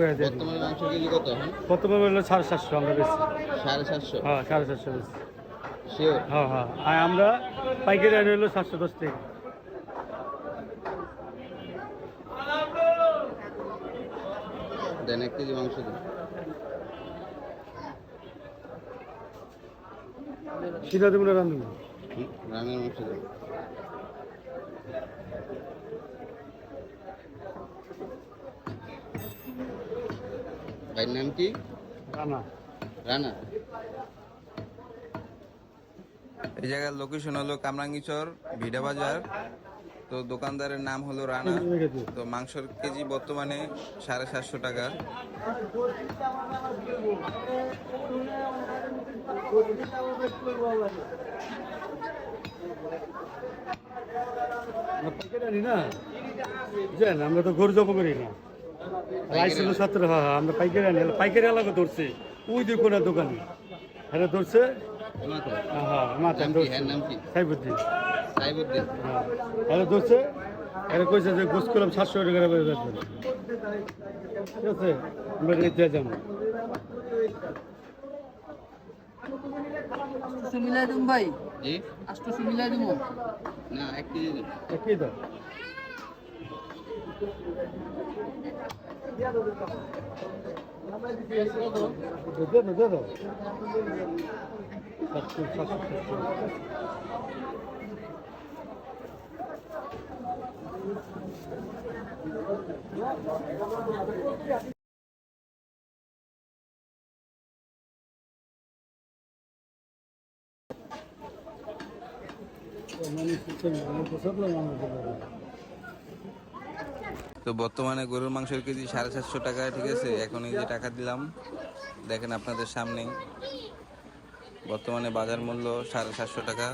করে বর্তমানে কত? এখন বলল সাড়ে সাতশো আমরা বেশি। সাড়ে সাতশো? হ্যাঁ সাড়ে সাতশো বেশি। হ্যাঁ হ্যাঁ। আর আমরা পাইকারি আনি হলো সাতশো দশ টাকা। দেন এক কেজি মাংস দেন। সিধা দেবো না হুম, রানের মাংস দেন ভাইয়ের নাম কি? রানা। রানা। এই জায়গার লোকেশন হলো কামরাঙ্গিচর ভিডা বাজার তো দোকানদারের নাম হলো রানা। তো মাংসর কেজি বর্তমানে সাড়ে সাতশো টাকা। আমরা তো গরু জব করি না। রাইস হলো সতেরো হ্যাঁ হ্যাঁ আমরা পাইকারি আনি পাইকারি এলাকা ধরছে। ওই দিকে কোনো দোকানে হ্যাঁ ধরছে। হ্যাঁ হ্যাঁ মাথা নাম কি? ধরছে। হ্যাঁ? সাইবুদ্দিন সাইবুদ্দিন হ্যাঁ হ্যাঁ ধরছে। এরা কইছে যে গোস করলাম সাতশো টাকা করে বেচবেন। ঠিক আছে আমরা রেখে যাব। মিলাই দিম ভাই। জি? আটশো মিলাই দিব। না এক কেজি দেন। কি দাও। দে দাও দে দাও সাতশো সাতশো সাতশো মানে সিস্টেম মানে পোষাক আমাদের তো বর্তমানে গরুর মাংসের কেজি সাড়ে সাতশো টাকা, ঠিক আছে? এখন এই যে টাকা দিলাম, দেখেন আপনাদের সামনেই। বর্তমানে বাজার মূল্য সাড়ে সাতশো টাকা।